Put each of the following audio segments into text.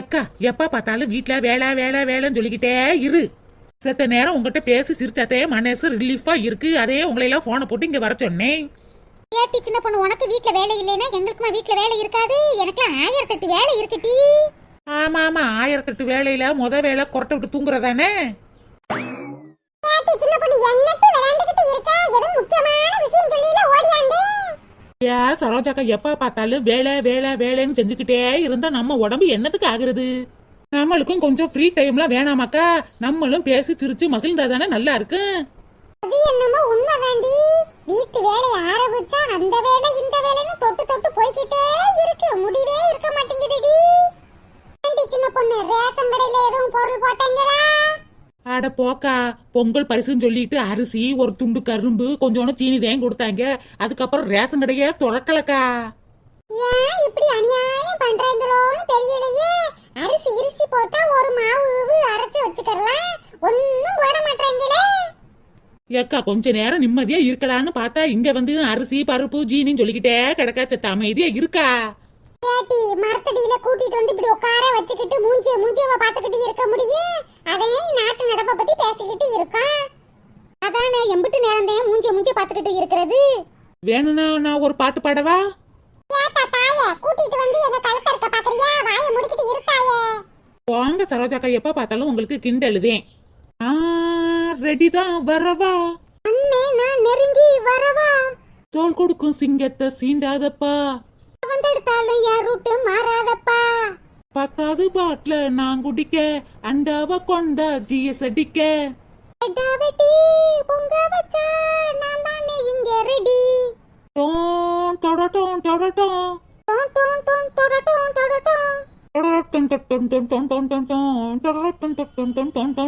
அக்கா எப்ப பார்த்தாலும் வீட்ல வேலை வேலை வேலைன்னு சொல்லிக்கிட்டே இரு. செத்த நேரம் உங்ககிட்ட பேசி சிரிச்சாத்தே மனசு ரிலீஃபா இருக்கு. அதே உங்களை எல்லாம் போனை போட்டு இங்க வர சொன்னேன். ஏட்டி சின்ன பொண்ணு உனக்கு வீட்ல வேலை இல்லைன்னா எங்களுக்குமா வீட்ல வேலை இருக்காது? எனக்கு ஆயிரத்தெட்டு வேலை இருக்குடி ஆமா ஆமா ஆயிரத்தெட்டு வேலையில முத வேலை கொரட்டை விட்டு தூங்குறதானே? சின்ன பொண்ணு என்னட்டு விளையாண்டுகிட்டு இருக்க? ஏதோ முக்கியமான விஷயம் சொல்லில ஓடியாந்தே. ஐயா சரோஜாக்கா எப்ப பார்த்தாலும் வேலை வேலை வேலைன்னு செஞ்சுக்கிட்டே இருந்தா நம்ம உடம்பு என்னத்துக்கு ஆகுறது? நம்மளுக்கும் கொஞ்சம் ஃப்ரீ டைம்லாம் வேணாமாக்கா? நம்மளும் பேசி சிரிச்சு மகிழ்ந்தா தானே நல்லா இருக்கு? அது என்னமோ உண்மைதாண்டி. வீட்டு வேலையை ஆரம்பிச்சா அந்த வேலை இந்த வேலைன்னு தொட்டு தொட்டு போய்கிட்டே இருக்கு. முடிவே இருக்க மாட்டேங்குதுடி. சின்ன பொண்ணு ரேஷன் கடையில எதுவும் பொருள் போட்டாங்களா? அட போக்கா பொங்கல் பரிசுன்னு சொல்லிட்டு அரிசி ஒரு துண்டு கரும்பு கொஞ்சோண்டு சீனி தேன் கொடுத்தாங்க. அதுக்கப்புறம் ரேஷன் கடையே திறக்கலக்கா. ஏன் இப்படி அநியாயம் பண்றாங்களோன்னு தெரியலையே. அரிசி இரிசி போட்டா ஒரு மாவு அரைச்சு வச்சுக்கலாம் ஒன்னும் போட மாட்டாங்களே. ஏக்கா கொஞ்ச நேரம் நிம்மதியா இருக்கலாம்னு பார்த்தா இங்க வந்து அரிசி பருப்பு ஜீனின்னு சொல்லிக்கிட்டே கிடக்கா செத்த அமைதியா இருக்கா? ஏட்டி மரத்தடியில கூட்டிட்டு வந்து இப்படி உட்கார வச்சுக்கிட்டு மூஞ்சிய மூஞ்சியவ பாத்துக்கிட்டு இருக்க முடியும்? அதே நாட்டு நடப்பை பத்தி பேசிக்கிட்டு இருக்கோம் அதானே எம்பிட்டு நேரம் தான் மூஞ்சிய மூஞ்சிய பாத்துக்கிட்டு இருக்கிறது? வேணும்னா நான் ஒரு பாட்டு பாடவா? ஏத்தா தாயே கூட்டிட்டு வந்து என்ன கழுத்த இருக்க பாக்குறியா? வாயை முடிக்கிட்டு இருக்காயே. வாங்க சரோஜாக்கா எப்ப பார்த்தாலும் உங்களுக்கு கிண்டலுதேன் ஆ ரெடி தான் வரவா? அண்ணே நான் நெருங்கி வரவா? தோல் கொடுக்கும் சிங்கத்தை சீண்டாதப்பா. வந்தெடுத்தாலும் என் ரூட்டு மாறாதப்பா பத்தாவது பாட்டில நான் குடிக்க அண்டாவ கொண்டா ஜிஎஸ் அடிக்க வெட்டி பொங்க வச்சா நான் தானே இங்க ரெடி டோன் டொடட்டோன் டொடட்டோன் டோன் டோன் டோன்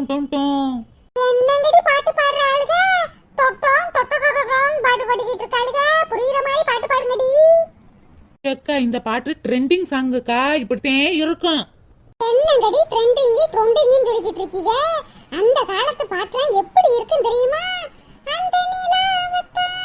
டொன் டொன் என்னங்கடி பாட்டு பாடுற ஆளுக தொட்டோம் தொட்டோம் பாட்டு பாடிக்கிட்டு இருக்காளுக புரியுற மாதிரி பாட்டு பாடுங்கடி அக்கா இந்த பாட்டு ட்ரெண்டிங் சாங்குக்கா இப்படித்தான் இருக்கும். என்னங்கடி ட்ரெண்டிங் ட்ரெண்டிங்னு சொல்லிக்கிட்டு இருக்கீங்க? அந்த காலத்து பாட்டுலாம் எப்படி இருக்குன்னு தெரியுமா? அந்த நிலாவத்தான்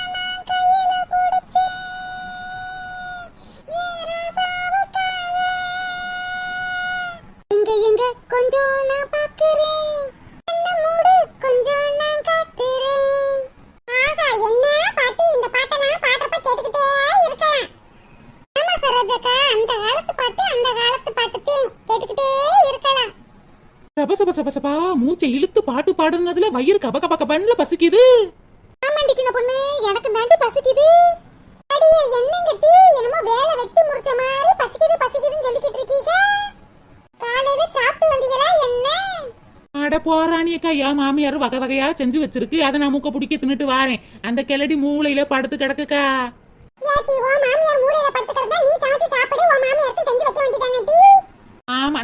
பாட்டு பாடுனதுல வயிறு கப கப கபன்ல பசிக்குது. ஆமாண்டி சின்ன பொண்ணு எனக்கு தாண்டி பசிக்குது. அடியே என்னங்க டீ? என்னமோ வேலை வெட்டி முடிச்ச மாதிரி பசிக்குது பசிக்குதுன்னு சொல்லிக்கிட்டு இருக்கீங்க. காலையில சாப்பிட்டு வந்தீங்களா என்ன? அட போறானி அக்கா. என் மாமியார் வகை வகையா செஞ்சு வச்சிருக்கு. அதை நான் மூக்க பிடிக்க தின்னுட்டு வாரேன். அந்த கிளடி மூளையில படுத்து கிடக்குக்கா. ஏட்டி ஓ மாமியார் மூளையில படுத்துக்கிறதா நீ சமைச்சு சாப்பிடு ஓ மாமியாருக்கு செஞ்சு வைக்க வேண்டியதாங்க டீ?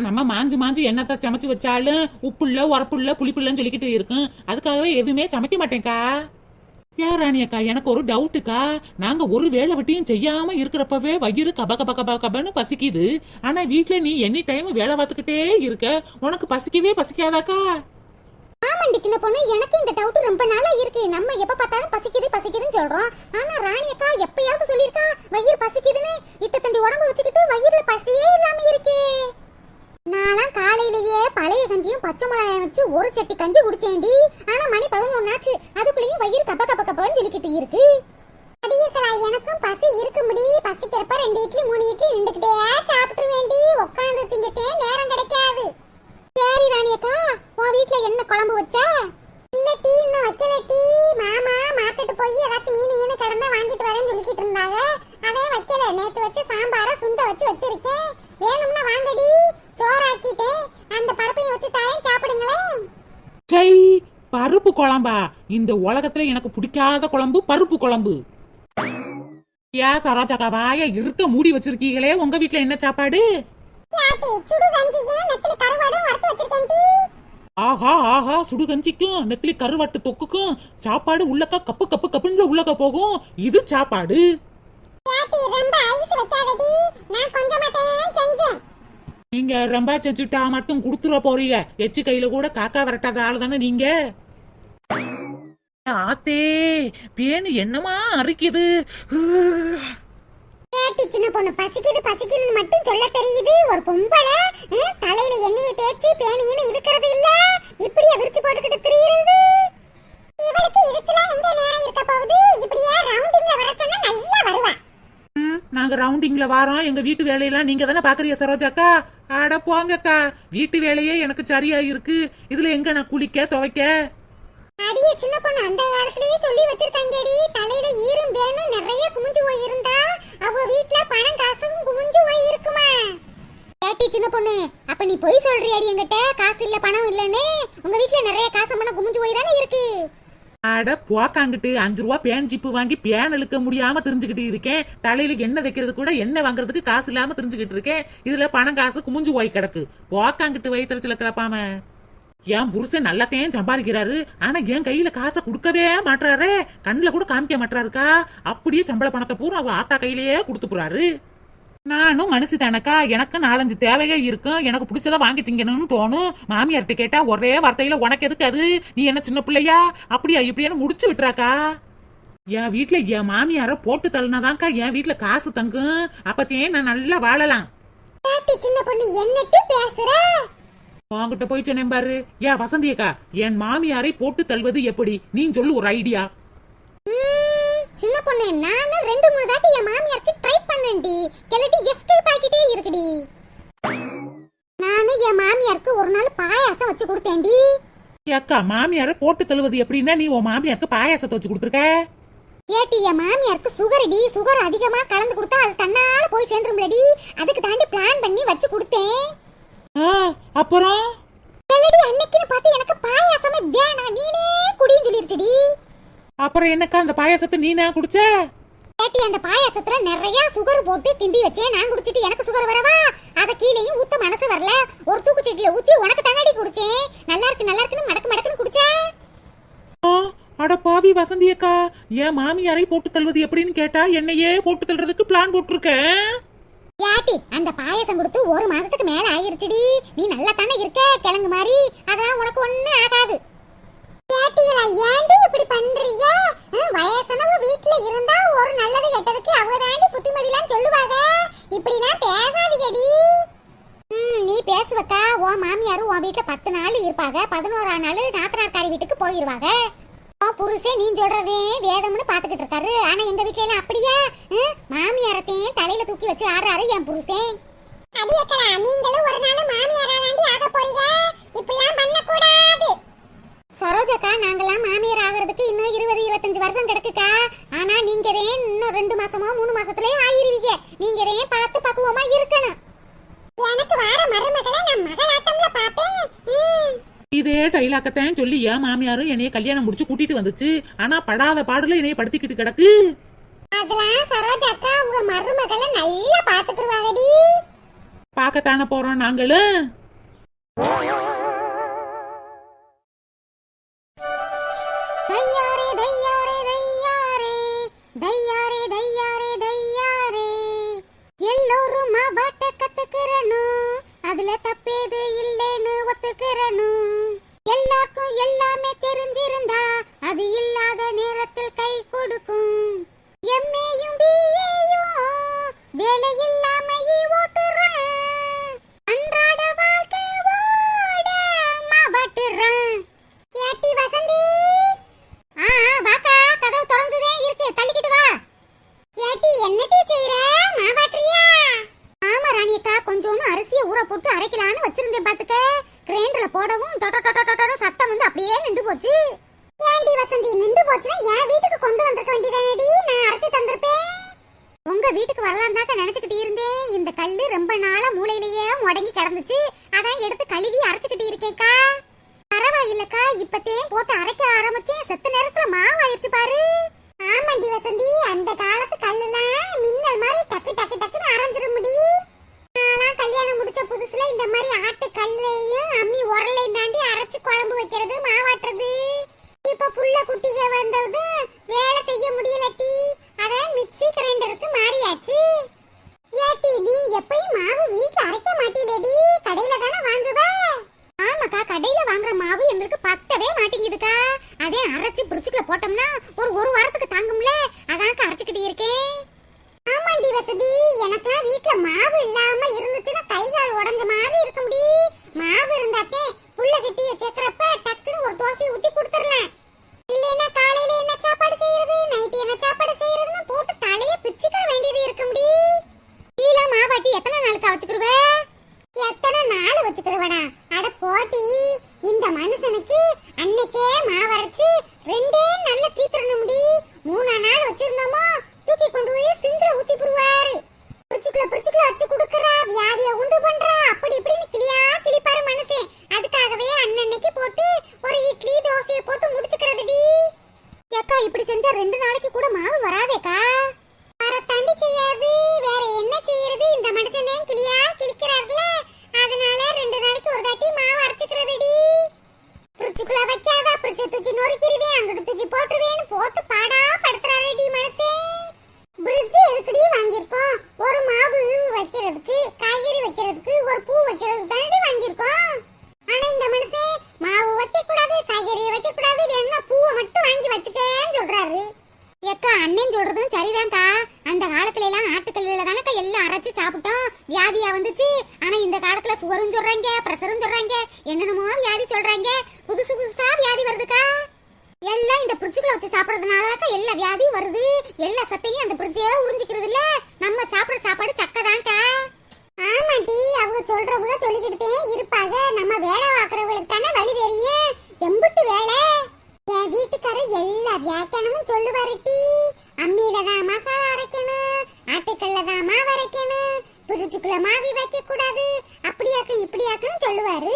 நம்ம மாஞ்சு மாஞ்சு என்னத்தை சமைச்சு வச்சாலும் உப்புள்ள உரப்புள்ள புளிப்புள்ளன்னு சொல்லிக்கிட்டு இருக்கும். அதுக்காகவே எதுவுமே சமைக்க மாட்டேன்க்கா. ஏன் ராணி அக்கா எனக்கு ஒரு டவுட்டுக்கா நாங்க ஒரு வேலை வெட்டியும் செய்யாம இருக்கிறப்பவே வயிறு கப கப கப கபன்னு பசிக்குது. ஆனா வீட்ல நீ எனி டைம் வேலை பார்த்துக்கிட்டே இருக்க. உனக்கு பசிக்கவே பசிக்காதாக்கா? ஆமாண்டி சின்ன பொண்ணு. எனக்கு இந்த டவுட் ரொம்ப நாளா இருக்கு. நம்ம எப்ப பார்த்தாலும் பசிக்குது பசிக்குதுன்னு சொல்றோம். ஆனா ராணி அக்கா எப்பயாவது சொல்லிருக்கா வயிறு பசிக்குதுன்னு. இத்த தண்டி உடம்பு வச்சுக்கிட்டு வயிறுல பசியே இல்லாம இருக்கே. நான்லாம் காலையிலேயே பழைய கஞ்சியும் பச்சை மிளகாயும் வச்சு ஒரு சட்டி கஞ்சி குடிச்சேன்டி. ஆனா மணி பதினொன்னாச்சு. அதுக்குள்ளேயும் வயிறு கப்ப கப்ப கப்பன்னு சொல்லிக்கிட்டு இருக்கு அடியக்கலா எனக்கும் பசி இருக்கு முடி பசிக்கிறப்ப ரெண்டு இட்லி மூணு இட்லி நின்றுக்கிட்டே சாப்பிட்டு வேண்டி உட்காந்து திங்கட்டே நேரம் கிடைக்காது சரி ராணியக்கா உன் வீட்ல என்ன குழம்பு வச்ச இல்ல டீ இன்னும் வைக்கல டீ மாமா மார்க்கெட் போய் ஏதாச்சும் மீன் மீன் கடந்தா வாங்கிட்டு வரேன்னு சொல்லிக்கிட்டு இருந்தாங்க அதே வைக்கல நேத்து வச்ச சாம்பார சுண்ட வச்சு வச்சிருக்கேன் வேணும்னா வாங்கடி சோறாக்கிட்டேன் அந்த பருப்பையும் வச்சு தரேன் சாப்பிடுங்களேன் சை பருப்பு குழம்பா இந்த உலகத்துல எனக்கு பிடிக்காத குழம்பு பருப்பு குழம்பு. ஏன் சரோஜாக்கா வாய இருக்க மூடி வச்சிருக்கீங்களே உங்க வீட்ல என்ன சாப்பாடு? ஆஹா ஆஹா சுடு கஞ்சிக்கும் நெத்திலி கருவாட்டு தொக்குக்கும் சாப்பாடு உள்ளக்கா கப்பு கப்பு கப்புன்னு உள்ளக்க போகும். இது சாப்பாடு. நீங்க ரொம்ப செஞ்சுட்டா மட்டும் குடுத்துற போறீங்க. எச்சு கையில கூட காக்கா விரட்டாத ஆளு தானே நீங்க? ஆத்தே பேனு என்னமா அரிக்குது? சின்ன பொண்ணு பசிக்குது பசிக்குதுன்னு மட்டும் சொல்ல தெரியுது. ஒரு பொம்பளை தலையில எண்ணெயை தேய்ச்சி பேணின்னு இருக்கிறது இல்ல. இப்படியே விரிச்சு போட்டுக்கிட்டு திரியுறது. இவளுக்கு இதுக்கெல்லாம் எங்க நேரம் இருக்க போகுது? இப்படியே ரவுண்டிங்ல வர சொன்னா நல்லா வருவா. ம், நாங்க ரவுண்டிங்ல வாரோம். எங்க வீட்டு வேலையெல்லாம் நீங்க தானே பாக்குறீங்க சரோஜாக்கா அட போங்கக்கா. வீட்டு வேலையே எனக்கு சரியா இருக்கு இதுல எங்க நான் குளிக்க துவைக்க? அடியே சின்ன பொண்ணு அந்த காலத்திலேயே சொல்லி வச்சிருக்காங்கடி. தலையில ஈரும் பேனும் நிறைய குமிஞ்சு போய் இருந்தா அவ வீட்ல பணம் காசும் குமிஞ்சு போய் இருக்குமா கேட்டி சின்ன பொண்ணு அப்ப நீ பொய் சொல்றியாடி என்கிட்ட? காசு இல்ல பணம் இல்லன்னு? உங்க வீட்ல நிறைய காசு பணம் குமிஞ்சு போய் தானே இருக்கு? அட போக்காங்கிட்டு அஞ்சு ரூபா பேன் ஜிப்பு வாங்கி பேன் இழுக்க முடியாம தெரிஞ்சுக்கிட்டு இருக்கேன். தலையில எண்ணெய் வைக்கிறது கூட எண்ணெய் வாங்குறதுக்கு காசு இல்லாம தெரிஞ்சுக்கிட்டு இருக்கேன். இதுல பணம் காசு குமிஞ்சு போய் கிடக்கு. போக்காங்கிட்டு வயிற்றுல கிளப்பாம என் புருஷன் நல்லத்தையும் சம்பாதிக்கிறாரு. ஆனா என் கையில காசை கொடுக்கவே மாட்டாரே கண்ணுல கூட காமிக்க மாட்டாருக்கா அப்படியே சம்பள பணத்தை பூரா அவ ஆத்தா கையிலேயே கொடுத்து போறாரு. நானும் மனசு தானக்கா. எனக்கு நாலஞ்சு தேவையே இருக்கும். எனக்கு பிடிச்சத வாங்கி திங்கணும்னு தோணும். மாமியார்ட்ட கேட்டா ஒரே வார்த்தையில உனக்கு எதுக்கு அது? நீ என்ன சின்ன பிள்ளையா? அப்படியா இப்படியான்னு முடிச்சு விட்டுறாக்கா? என் வீட்டுல என் மாமியார போட்டு தள்ளினாதான்க்கா என் வீட்டுல காசு தங்கும். அப்பத்தையே நான் நல்லா வாழலாம். சின்ன பொண்ணு என்னட்டி பேசுற? உன்கிட்ட போய் சொன்னேன் பாரு. ஏன் வசந்தி அக்கா என் மாமியாரை போட்டு தள்ளுவது எப்படி? நீ சொல்லு ஒரு ஐடியா சின்ன பொண்ணு நானும் ரெண்டு மூணு தாட்டி என் மாமியாருக்கு ட்ரை பண்ணேன்டி. கிளட்டி எஸ்கேப் ஆகிட்டே இருக்குடி. நானும் என் மாமியாருக்கு ஒரு நாள் பாயாசம் வச்சு கொடுத்தேன்டி. அக்கா மாமியாரை போட்டு தள்ளுவது எப்படின்னா நீ உன் மாமியாருக்கு பாயாசத்தை வச்சு கொடுத்துருக்க? ஏட்டி என் மாமியாருக்கு சுகர் டி. சுகர் அதிகமா கலந்து கொடுத்தா அது தன்னால போய் சேர்ந்துரும்லடி. அதுக்கு தாண்டி பிளான் பண்ணி வச்சு கொடுத்தேன். ஆ, அப்புறம் கிளடி அன்னைக்குன்னு பார்த்து எனக்கு பாயாசமே வேணாம் நீனே குடின்னு சொல்லிருச்சுடி என்னக்கா அந்த பாயாசத்தை நீனா குடிச்ச? ஏட்டி அந்த பாயாசத்துல நிறைய சுகர் போட்டு கிண்டி வச்சேன் நான் குடிச்சிட்டு எனக்கு சுகர் வரவா? அத கீழேயும் ஊத்த மனசு வரல. ஒரு தூக்கு சட்டில ஊத்தி உனக்கு தண்ணடி குடிச்சேன். நல்லா இருக்கு நல்லா இருக்குன்னு மடக்கு மடக்குன்னு குடிச்சேன் அட பாவி வசந்தி அக்கா என் மாமியாரை போட்டு தள்ளுவது எப்படின்னு கேட்டா என்னையே போட்டு தள்ளுறதுக்கு பிளான் போட்டிருக்க? ஏட்டி அந்த பாயாசம் கொடுத்து ஒரு மாசத்துக்கு மேல ஆயிருச்சுடி. நீ நல்லா தானே இருக்க கிழங்கு மாதிரி அதான் உனக்கு ஒண்ணு ஆகாது ஏட்டிகளா ஏண்டி இப்படி பண்றீங்க ஹம், வயசானவங்க வீட்ல இருந்தா ஒரு நல்லது கெட்டதுக்கு அவங்க தாண்டி புத்திமதிலாம் சொல்லுவாங்க இப்படிலாம் பேசாதீங்கடி ம், நீ பேசுவக்கா உன் மாமியாரும் உன் வீட்ல பத்து நாள் இருப்பாங்க பதினோரா நாள் நாத்தனார்காரி புருஷே புருஷன் நீ சொல்றதே வேதம்னு பாத்துக்கிட்டு இருக்காரு. ஆனா எங்க விஷயம் எல்லாம் அப்படியா? மாமியாரத்தையும் தலையில தூக்கி வச்சு ஆடுறாரு என் புருஷன் அடியக்கலா நீங்களும் ஒரு நாள் மாமியாரா தாண்டி ஆக போறீங்க இப்படிலாம் பண்ண கூடாது சரோஜாக்கா நாங்கெல்லாம் மாமியார் ஆகிறதுக்கு இன்னும் இருபது இருபத்தஞ்சு வருஷம் கிடக்குக்கா ஆனா நீங்க ரேன் இன்னும் ரெண்டு மாசமோ மூணு மாசத்துலயே ஆயிருவீங்க நீங்க ரேன் பார்த்து பக்குவமா இருக்கணும் எனக்கு வார மருமகளை நான் மகளாட்டம்ல பாப்பேன் இதே டைலாக்கத்தான் சொல்லி என் மாமியாரும் என்னைய கல்யாணம் முடிச்சு கூட்டிட்டு வந்துச்சு. ஆனா படாத பாடுல என்னைய படுத்திக்கிட்டு கிடக்கு. அதெல்லாம் சரோஜாக்கா உங்க மருமகளை நல்லா பாத்துக்குருவாங்கடி. பார்க்கத்தானே போறோம் நாங்களும்? போச்சுன்னா என் வீட்டுக்கு கொண்டு வந்திருக்க வேண்டியதானடி? நான் அரைச்சு தந்திருப்பேன். உங்க வீட்டுக்கு வரலாம் தாக்க நினைச்சுக்கிட்டு இருந்தேன். இந்த கல்லு ரொம்ப நாளா மூளையிலேயே முடங்கி கிடந்துச்சு. அதான் எடுத்து கழுவி அரைச்சுக்கிட்டு இருக்கேக்கா பரவாயில்லக்கா இப்பத்தையும் போட்டு அரைக்க ஆரம்பிச்சேன். செத்த நேரத்துல மாவாயிருச்சு பாரு. ஆமாண்டி வசந்தி அந்த காலத்து கல்லுலாம் மின்னல் மாதிரி டக்கு டக்கு டக்குன்னு அரைஞ்சிர முடி. நான்லாம் கல்யாணம் முடிச்ச புதுசுல இந்த மாதிரி ஆட்டு கல்லையும் அம்மி உரலையும் தாண்டி அரைச்சு குழம்பு வைக்கிறது மாவாட்டுறது இப்ப புள்ள குட்டிக வந்தது வேலை செய்ய முடியலட்டி அத மிக்ஸி கிரைண்டருக்கு மாறியாச்சு ஏட்டி நீ எப்பயும் மாவு வீட்ல அரைக்க மாட்டீலடி கடையில தானே வாங்குவ ஆமாக்கா கடையில வாங்குற மாவு எங்களுக்கு பத்தவே மாட்டேங்குதுக்கா அதே அரைச்சு பிரிச்சுக்குள்ள போட்டோம்னா வீட்ல மாவு இல்லாம இருந்துச்சுன்னா கை கால் உடைஞ்ச மாதிரி இருக்க முடி மாவு புள்ள கட்டிய கேக்குறப்ப டக்குன்னு ஒரு தோசையை ஊத்தி கொடுத்துடலாம் இல்லைன்னா காலையில என்ன சாப்பாடு செய்யறது நைட்டு என்ன சாப்பாடு செய்யறதுன்னு போட்டு தலைய பிச்சுக்கிற வேண்டியது இருக்க முடி கீழ மாவாட்டி எத்தனை நாளுக்கு வச்சுக்கிருவ எத்தனை நாள் வச்சுக்கிருவடா அட போட்டி இந்த மனுஷனுக்கு அன்னைக்கே மாவரைச்சு ரெண்டே நல்ல தீத்துறணும் முடி மூணா நாள் வச்சிருந்தோமோ தூக்கி கொண்டு போய் சிங்கில ஊத்தி புருவாரு பிரிச்சுக்குள்ள பிரிச்சுக்குள்ள வச்சு குடுக்கறா வியாதிய உண்டு பண்றா அப்படி இப்படின்னு கிளியா கிளிப்பாரு மனுஷன் அதுக்காகவே அன்னன்னைக்கு போட்டு ஒரு இட்லி தோசையை போட்டு முடிச்சுக்கிறதுடி ஏக்கா இப்படி செஞ்சா ரெண்டு நாளைக்கு கூட மாவு வராதேக்கா வரத்தாண்டி செய்யாது வேற என்ன செய்யறது இந்த மனுஷனே கிளியா கிளிக்கிறார்ல அதனால ரெண்டு நாளைக்கு ஒரு தாட்டி மாவு அரைச்சுக்கிறதுடி பிரிச்சுக்குள்ள வைக்காத பிரிச்சு தூக்கி நொறுக்கிடுவேன் அங்கிட்டு தூக்கி போட்டுருவேன்னு போட்டு பாடா படுத்துறாருடி மனுஷன் பிரிட்ஜ் எதுக்குடி வாங்கியிருக்கோம் ஒரு மாவு வைக்கிறதுக்கு காய்கறி வைக்கிறதுக்கு ஒரு பூ வைக்கிறதுக்கு தாண்டி வாங்கியிருக்கோம். ஆனா இந்த மனுஷன் மாவு வைக்க கூடாது காய்கறி வைக்க கூடாது என்ன பூவை மட்டும் வாங்கி வச்சுக்கேன்னு சொல்றாரு. ஏக்கா அண்ணன் சொல்றதும் சரிதான்க்கா. அந்த காலத்துல எல்லாம் ஆட்டுக்கல்லுல தானக்கா எல்லாம் அரைச்சு சாப்பிட்டோம். வியாதியா வந்துச்சு. ஆனா இந்த காலத்துல சுவரும் சொல்றாங்க பிரஷரும் சொல்றாங்க என்னென்னமோ வியாதி சொல்றாங்க. புதுசு புதுசா வியாதி வருதுக்கா. எல்லாம் இந்த ஃப்ரிட்ஜுக்குள்ள வச்சு சாப்பிடுறதுனாலக்கா எல்லா வியாதியும் வருது. எல்லா சத்தையும் அந்த ஃப்ரிட்ஜே உறிஞ்சிக்கிறது இல்ல நம்ம சாப்பிடுற சாப்பாடு சக்கதான்க்கா ஆமாட்டி அவங்க சொல்றவங்க சொல்லிக்கிட்டே இருப்பாங்க நம்ம வேலை பார்க்கறவங்களுக்கு தானே வழி தெரியும் எம்புட்டு வேலை என் வீட்டுக்காரர் எல்லா வியாக்கியானமும் சொல்லுவாரு டி. அம்மியில தான் மசாலா அரைக்கணும் ஆட்டுக்கல்ல தான் மாவு அரைக்கணும் பிரிட்ஜுக்குள்ள மாவி வைக்க கூடாது அப்படியாக்கு இப்படியாக்குன்னு சொல்லுவாரு.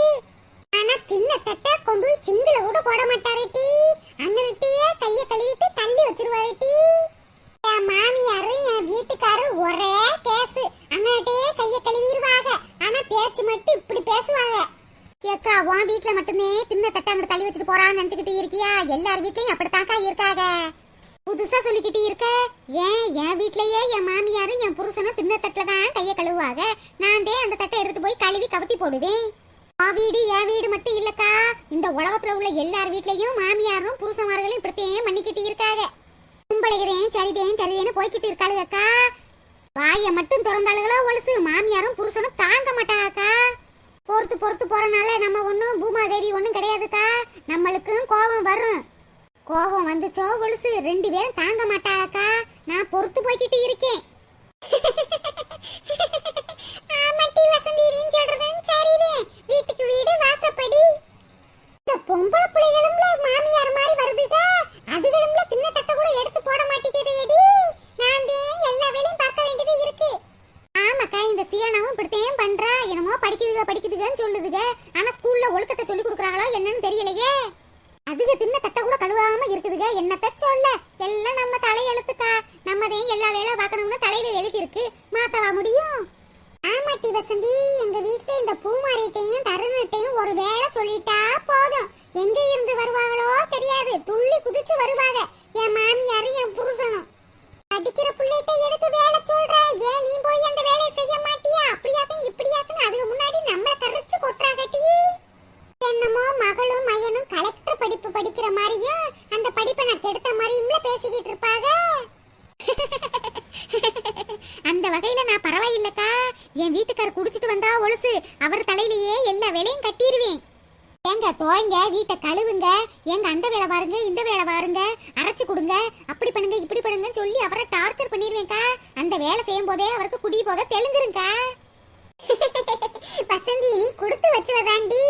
ஆனா தின்ன தட்டை கொண்டு போய் சிங்கில கூட போட மாட்டாரு டி. அங்கிட்டயே கைய கழுவிட்டு தள்ளி வச்சிருவாரு டி. என் மாமியாரும் என் வீட்டுக்காரும் ஒரே பேசு அங்கிட்டயே கைய கழுவிடுவாங்க ஆனா பேச்சு மட்டும் இப்படி பேசுவாங்க. ஏக்கா உன் வீட்டுல மட்டுமே தின்ன வச்சுட்டு போறான்னு நினைச்சுக்கிட்டு இருக்கியா? எல்லார் வீட்லயும் அப்படித்தாக்கா இருக்காங்க புதுசா சொல்லிக்கிட்டு இருக்க? ஏன்? என் வீட்லயே என் மாமியாரும் என் புருஷனும் தின்ன தட்டுல தான் கைய கழுவுவாங்க நான் அந்த தட்டை எடுத்து போய் கழுவி கவுத்தி போடுவேன். ஆ வீடு என் வீடு மட்டும் இல்லக்கா. இந்த உலகத்துல உள்ள எல்லார் வீட்லயும் மாமியாரும் புருஷன்மார்களும் இப்படித்தையும் பண்ணிக்கிட்டு இருக்காங்க கும்பலைகிறேன் சரிதேன் சரிதேன்னு போய்கிட்டு இருக்காளுக்கா வாயை மட்டும் திறந்தாளுகளோ ஒழுசு. மாமியாரும் புருஷனும் தாங்க மாட்டாக்கா பொறுத்து பொறுத்து போறனால நம்ம ஒன்றும் பூமாதேவி ஒன்றும் கிடையாதுக்கா நம்மளுக்கும் கோபம் வரும். கோபம் வந்துச்சோ கொலுசு? ரெண்டு பேரும் தாங்க மாட்டாங்கக்கா நான் பொறுத்து போய்கிட்டு இருக்கேன். வீட்டுக்கு வீடு வாசப்படி. இந்த பொம்பளை பிள்ளைகளும்ல மாமியார் மாதிரி வருதுக்கா அதுகளும்ல தின்ன தட்டை கூட எடுத்து போட மாட்டேங்குதுடி நான் தான் எல்லா வேலையும் பார்க்க வேண்டியது இருக்கு ஆமாக்கா இந்த சியானாவும் இப்படித்தையும் பண்றா என்னமோ படிக்குதுக படிக்குதுகன்னு சொல்லுதுக ஆனா ஸ்கூல்ல ஒழுக்கத்தை சொல்லி கொடுக்குறாங்களோ என்னன்னு தெரியலையே அதுக தின்ன தட்டை கூட கழுவாம இருக்குதுக என்னத்த சொல்ல எல்லாம் நம்ம தலையெழுத்துக்கா நம்ம தான் எல்லா வேலை பார்க்கணும்னு தலையில எழுதி இருக்கு மாத்தவா முடியும் ஆமாட்டி வசந்தி எங்க வீட்ல இந்த பூமாரிட்டையும் தருணட்டையும் ஒரு வேலை சொல்லிட்டா போதும் எங்க இருந்து வருவாங்களோ தெரியாது துள்ளி குதிச்சு வருவாங்க என் மாமியாரும் என் புருஷனும் அடிக்கிற புள்ளைகிட்ட எடுத்து வேலை சொல்ற ஏன் நீ போய் அந்த வேலையை செய்ய மாட்டியா அப்படியாக்கும் இப்படியாக்கும் அதுக்கு முன்னாடி நம்மள கரைச்சு கொட்டுறாங்கட்டி என்னமோ மகளும் மையனும் கலெக்டர் படிப்பு படிக்கிற மாதிரியும் அந்த படிப்பை நான் கெடுத்த மாதிரியும்ல பேசிக்கிட்டு இருப்பாங்க அந்த வகையில நான் பரவாயில்லக்கா என் வீட்டுக்கார் குடிச்சிட்டு வந்தா ஒழுசு அவர் தலையிலேயே எல்லா வேலையும் கட்டிடுவேன் ஏங்க வீட்டை கழுவுங்க எங்க அந்த வேலை பாருங்க இந்த வேலை பாருங்க அரைச்சு கொடுங்க அப்படி பண்ணுங்க இப்படி பண்ணுங்கன்னு சொல்லி அவரை டார்ச்சர் பண்ணிடுவேன்க்கா. அந்த வேலை செய்யும் போதே அவருக்கு குடி போக தெளிஞ்சிருங்கக்கா வசந்தி நீ கொடுத்து வச்சவதாண்டி.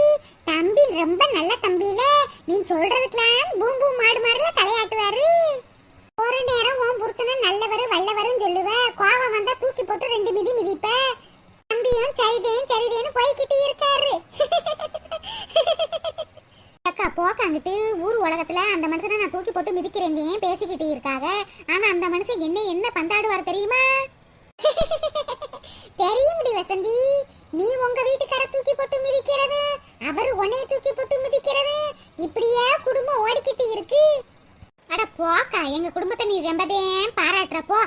தம்பி ரொம்ப நல்ல தம்பியில நீ சொல்றதுக்கெல்லாம் பூம் பூம் மாடு மாதிரில தலையாட்டுவாரு. ஒரு நேரம் உன் புருஷன நல்லவரு வல்லவரும் சொல்லுவ. கோவம் வந்தா தூக்கி போட்டு ரெண்டு மிதி மிதிப்ப. தம்பியும் சரிதேன் சரிதேன்னு போய்கிட்டு இருக்காரு. போக்காங்கிட்டு ஊர் உலகத்துல அந்த மனுஷனை நான் தூக்கி போட்டு மிதிக்கிறேங்க ஏன் பேசிக்கிட்டு இருக்காங்க ஆனா அந்த மனுஷன் என்ன என்ன பந்தாடுவார் தெரியுமா? தெரியும்டி வசந்தி. நீ உங்க வீட்டுக்கார தூக்கி போட்டு மிதிக்கிறது அவர் உன்னைய தூக்கி போட்டு மிதிக்கிறது. இப்படியே குடும்பம் ஓடிக்கிட்டு இருக்கு. அட போக்கா எங்க குடும்பத்தை நீ ரொம்பதே பாராட்டுறப்போ